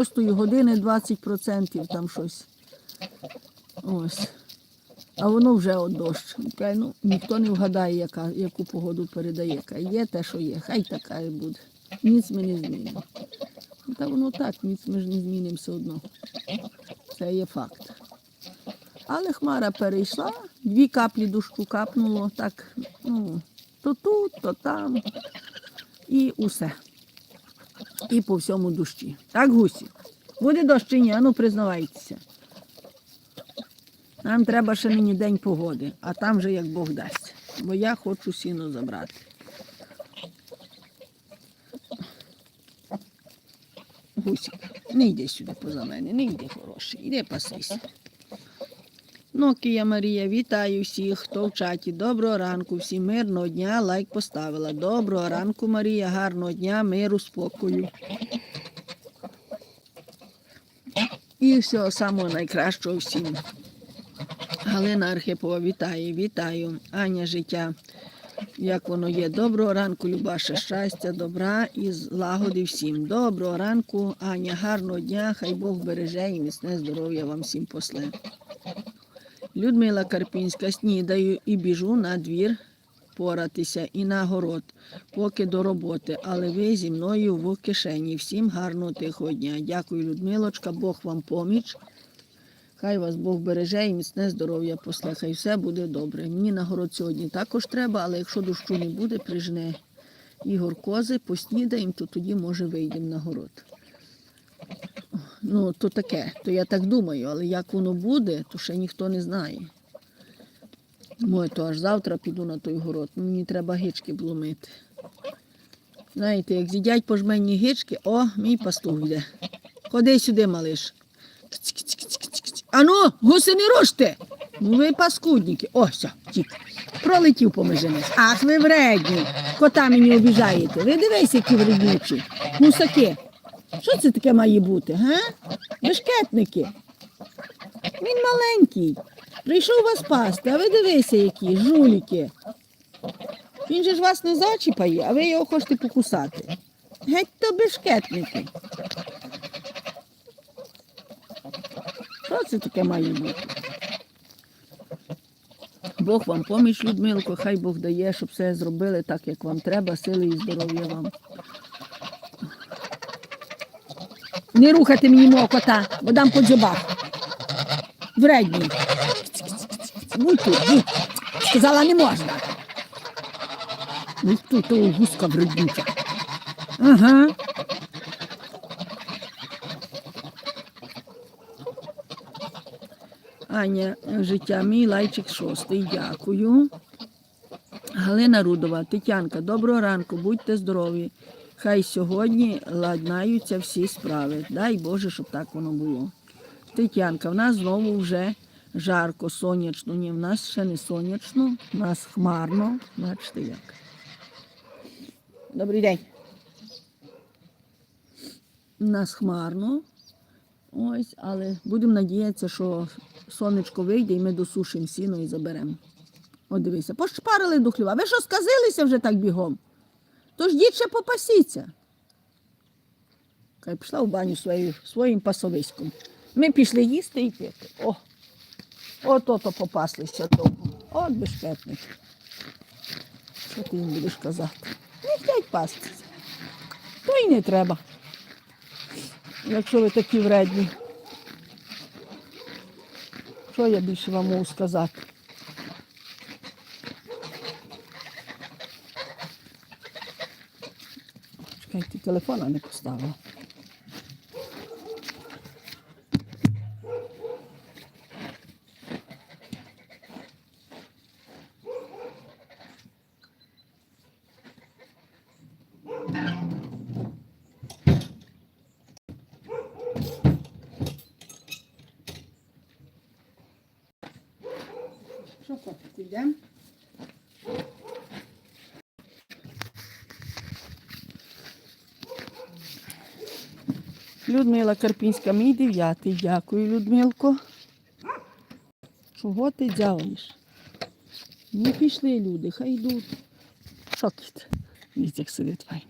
Шостої години 20% там щось. Ось. А воно вже от дощ. Ну, ніхто не вгадає, яка, яку погоду передає. Є те, що є, хай така і буде. Ніц ми не змінимо. Та воно так, ніц ми ж не змінимо все одно. Це є факт. Але хмара перейшла, дві каплі дощу капнуло, так, ну, то тут, то там. І усе. І по всьому дощі. Так, гусі? Буде дощ чи ні? Ану, признавайтеся. Нам треба ще нині день погоди, а там вже як Бог дасть. Бо я хочу сіно забрати. Гусік, не йди сюди поза мене, не йди хороший, іди пасися. Нокія Марія, вітаю всіх, хто в чаті. Доброго ранку, всім мирного дня, лайк поставила. Доброго ранку, Марія, гарного дня, миру, спокою. І всього самого найкращого всім. Галина Архипова, вітаю, вітаю. Аня життя. Як воно є? Доброго ранку, Любаша, щастя, добра і злагоди всім. Доброго ранку, Аня, гарного дня, хай Бог береже і міцне здоров'я вам всім после. Людмила Карпінська, снідаю і біжу на двір поратися і на город, поки до роботи, але ви зі мною в кишені. Всім гарного тихого дня. Дякую, Людмилочка, Бог вам поміч. Хай вас Бог береже і міцне здоров'я после. Хай все буде добре. Мені на город сьогодні також треба, але якщо дощу не буде, прижне Ігор кози, поснідаємо, то тоді, може, вийдемо на город. Ну, то таке, то я так думаю, але як воно буде, то ще ніхто не знає. Може, то аж завтра піду на той город. Мені треба гички бломити. Знаєте, як з'їдять по жмені гички, о, мій пастух йде. Ходи сюди, малиш. Ану, гуси не руште. Ну ви паскудники. О, все, тік. Пролетів помеженець. Ах, ви вредні. Кота мені обіжаєте. Ви дивись, які вреднючі. Гусаки. Що це таке має бути, га? Бешкетники. Він маленький. Прийшов вас пасти, а ви дивися, які жуліки. Він же ж вас не зачіпає, а ви його хочете покусати. Геть то бешкетники. Що це таке має бути? Бог вам поміч, Людмилко, хай Бог дає, щоб все зробили так, як вам треба, сили і здоров'я вам. Не рухати мені мого кота, бо дам по дзьобах. Вредні. Будь тут, будь. Сказала, не можна. Ось тут того гуска вреднюча. Ага. Аня, життя, мій лайчик шостий, дякую. Галина Рудова, Тетянка, доброго ранку, будьте здорові. Хай сьогодні ладнаються всі справи. Дай Боже, щоб так воно було. Тетянка, в нас знову вже жарко, сонячно. Ні, в нас ще не сонячно, в нас хмарно. Бачите як. Добрий день. У нас хмарно. Ось, але будемо надіятися, що сонечко вийде і ми досушимо сіно і заберемо. От дивися, пошпарили до хліва. Ви що сказилися вже так бігом? Тож дід ще попасіться. Хай пішла в баню своєю, своїм пасовиськом. Ми пішли їсти і пити. О, от ото попаслися довго. От безпечник. Що ти їм будеш казати? Не хочуть пастися. То й не треба. Якщо ви такі вредні. Що я більше вам можу сказати? Телефона не поставила. Що хочете, йдемо? Людмила Карпінська, мій дев'ятий. Дякую, Людмилко. Чого ти дялаєш? Не пішли люди, хай йдуть. Шокіт. Дивіться, як сидить файно.